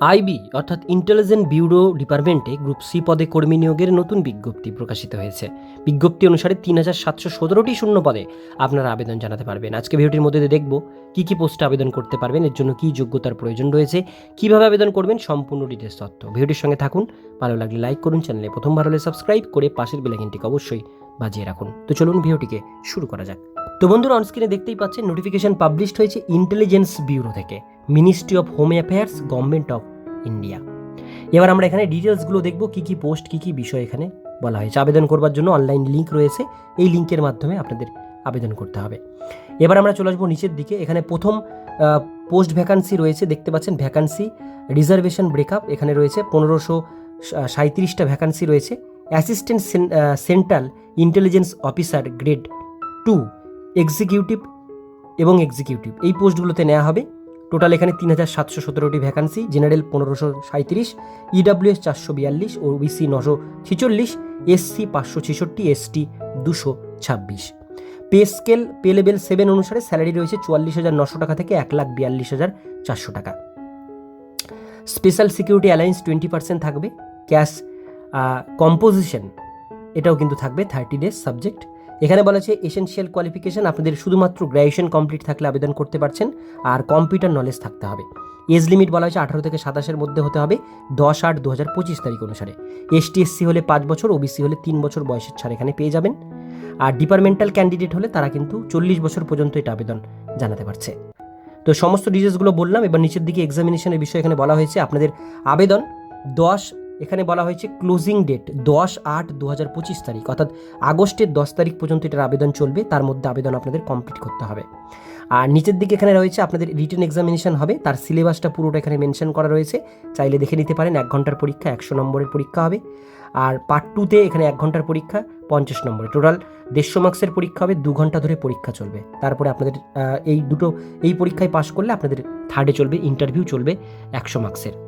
IB, অর্থাৎ intelligent bureau ডিপার্টমেন্টে group C পদে কর্মী নিয়োগের নতুন বিজ্ঞপ্তি প্রকাশিত হয়েছে। বিজ্ঞপ্তি অনুসারে তিন হাজার সাতশো সতেরোটি শূন্য পদে আপনারা আবেদন জানাতে পারবেন। আজকে ভিডিওটির মধ্যে দেখব কী কী পোস্টে আবেদন করতে পারবেন, এর জন্য কী যোগ্যতার প্রয়োজন রয়েছে, কীভাবে আবেদন করবেন, সম্পূর্ণ ডিটেলস তথ্য। ভিডিওটির সঙ্গে থাকুন, ভালো লাগলে লাইক করুন, চ্যানেলে প্রথমবার হলে সাবস্ক্রাইব করে পাশের বেলাইকনটিকে অবশ্যই বাজিয়ে রাখুন। তো চলুন ভিডিওটিকে শুরু করা যাক। তো বন্ধুরা অনস্ক্রিনে দেখতেই পাচ্ছেন নোটিফিকেশন পাবলিশড হয়েছে ইন্টেলিজেন্স ব্যুরো থেকে ministry of home affairs government of India এবার আমরা এখানে ডিটেলসগুলো দেখব, কী কী পোস্ট কী কী বিষয় এখানে বলা হয়েছে। আবেদন করবার জন্য অনলাইন লিঙ্ক রয়েছে, এই লিঙ্কের মাধ্যমে আপনাদের আবেদন করতে হবে। এবার আমরা চলে আসব নিচের দিকে, এখানে প্রথম পোস্ট ভ্যাকান্সি রয়েছে, দেখতে পাচ্ছেন ভ্যাকান্সি রিজার্ভেশন ব্রেকআপ এখানে রয়েছে, পনেরোশো সাঁত্রিশটা ভ্যাকান্সি রয়েছে। Assistant central intelligence officer grade two executive এবং এক্সিকিউটিভ এই পোস্টগুলোতে নেওয়া হবে। টোটাল এখানে তিন হাজার সাতশো সতেরোটি ভ্যাকান্সি জেনারেল পনেরোশো সাঁত্রিশ ইডাব্লিউএস চারশো বিয়াল্লিশ ও বিসি নশো ছিচল্লিশ এসসি পাঁচশো ছেষট্টি এসটি দুশো ছাব্বিশ। Pay scale pay level seven অনুসারে স্যালারি রয়েছে চুয়াল্লিশ হাজার নশো টাকা থেকে এক লাখ বিয়াল্লিশ হাজার চারশো টাকা। Special security alliance twenty percent থাকবে। ক্যাশ কম্পোজিশন এটাও কিন্তু থাকবে থার্টি ডেজ সাবজেক্ট এখানে বলা আছে এসেনশিয়াল কোয়ালিফিকেশন আপনাদের শুধুমাত্র গ্র্যাজুয়েশন কমপ্লিট থাকলে আবেদন করতে পারছেন, আর কম্পিউটার নলেজ থাকতে হবে। এজ লিমিট বলা হয়েছে আঠারো থেকে সাতাশের মধ্যে হতে হবে, দশ আট দু হাজার পঁচিশ তারিখ অনুসারে। এসটি এসসি হলে পাঁচ বছর ওবিসি হলে তিন বছর বয়সের ছাড় এখানে পেয়ে যাবেন। আর ডিপার্টমেন্টাল ক্যান্ডিডেট হলে তারা কিন্তু চল্লিশ বছর পর্যন্ত এটা আবেদন জানাতে পারছে। তো সমস্ত ডিটেলসগুলো বললাম, এবার নিচের দিকে এক্সামিনেশনের বিষয়ে এখানে বলা হয়েছে, আপনাদের আবেদন দশ এখানে বলা হয়েছে ক্লোজিং ডেট দশ আট দু হাজার পঁচিশ তারিখ, অর্থাৎ আগস্টের দশ তারিখ পর্যন্ত এটার আবেদন চলবে, তার মধ্যে আবেদন আপনাদের কমপ্লিট করতে হবে। আর নিচের দিকে এখানে রয়েছে আপনাদের রিটেন এক্সামিনেশন হবে, তার সিলেবাসটা পুরোটা এখানে মেনশন করা রয়েছে, চাইলে দেখে নিতে পারেন, এক ঘণ্টার পরীক্ষা, একশো নম্বরের পরীক্ষা হবে। আর পার্ট টুতে এখানে এক ঘণ্টার পরীক্ষা, পঞ্চাশ নম্বরে। টোটাল দেড়শো মার্কসের পরীক্ষা হবে, দু ঘণ্টা ধরে পরীক্ষা চলবে। তারপরে আপনাদের এই দুটো, এই পরীক্ষায় পাশ করলে আপনাদের থার্ডে চলবে ইন্টারভিউ চলবে একশো মার্কসের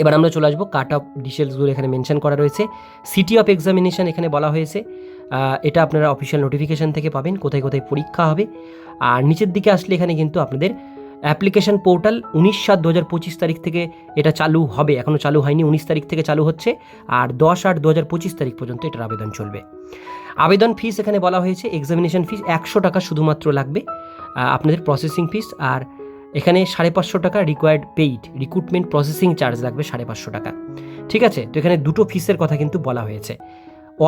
এবার আমরা চলে আসব কাট অফ ডিটেলসগুলো এখানে মেনশন করা রয়েছে। সিটি অফ এক্সামিনেশন এখানে বলা হয়েছে। এটা আপনারা অফিসিয়াল নোটিফিকেশান থেকে পাবেন, কোথায় কোথায় পরীক্ষা হবে। আর নিচের দিকে আসলে এখানে কিন্তু আপনাদের অ্যাপ্লিকেশন পোর্টাল উনিশ সাত দু হাজার পঁচিশ তারিখ থেকে এটা চালু হবে। এখনও চালু হয়নি, উনিশ তারিখ থেকে চালু হচ্ছে। আর দশ আট দু হাজার পঁচিশ তারিখ পর্যন্ত এটার আবেদন চলবে। আবেদন ফিস এখানে বলা হয়েছে এক্সামিনেশন ফিস একশো টাকা শুধুমাত্র লাগবে আপনাদের প্রসেসিং ফিস আর এখানে সাড়ে পাঁচশো টাকা required paid recruitment processing charge লাগবে সাড়ে পাঁচশো টাকা। ঠিক আছে? তো এখানে দুটো ফিসের কথা কিন্তু বলা হয়েছে।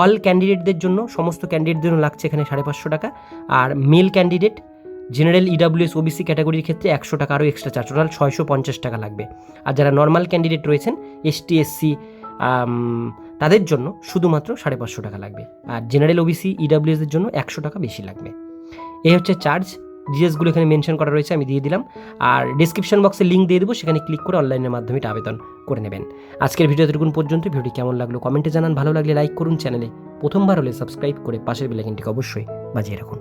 অল ক্যান্ডিডেটদের জন্য, সমস্ত ক্যান্ডিডেটদের জন্য লাগছে এখানে সাড়ে পাঁচশো টাকা। আর male candidate general EWS OBC ক্যাটাগরির ক্ষেত্রে একশো টাকা আরও এক্সট্রা চার্জ টোটাল ছয়শো পঞ্চাশ টাকা লাগবে। আর যারা নর্মাল ক্যান্ডিডেট রয়েছেন এসটি এসসি তাদের জন্য শুধুমাত্র সাড়ে পাঁচশো টাকা লাগবে। আর জেনারেল ওবিসি ইডাব্লিউএসের জন্য একশো টাকা বেশি লাগবে। এই হচ্ছে চার্জ ডিটেলসগুলো এখানে মেনশন করা রয়েছে, আমি দিয়ে দিলাম। আর ডিসক্রিপশন বক্সে লিঙ্ক দিয়ে দেবো, সেখানে ক্লিক করে অনলাইনের মাধ্যমে এটা আবেদন করে নেবেন। আজকের ভিডিও এতটুকুন পর্যন্ত, ভিডিওটি কেমন লাগল কমেন্টে জানান, ভালো লাগলে লাইক করুন চ্যানেলে প্রথমবার হলে সাবস্ক্রাইব করে পাশের বেলাইকনটিকে অবশ্যই বাজিয়ে রাখুন।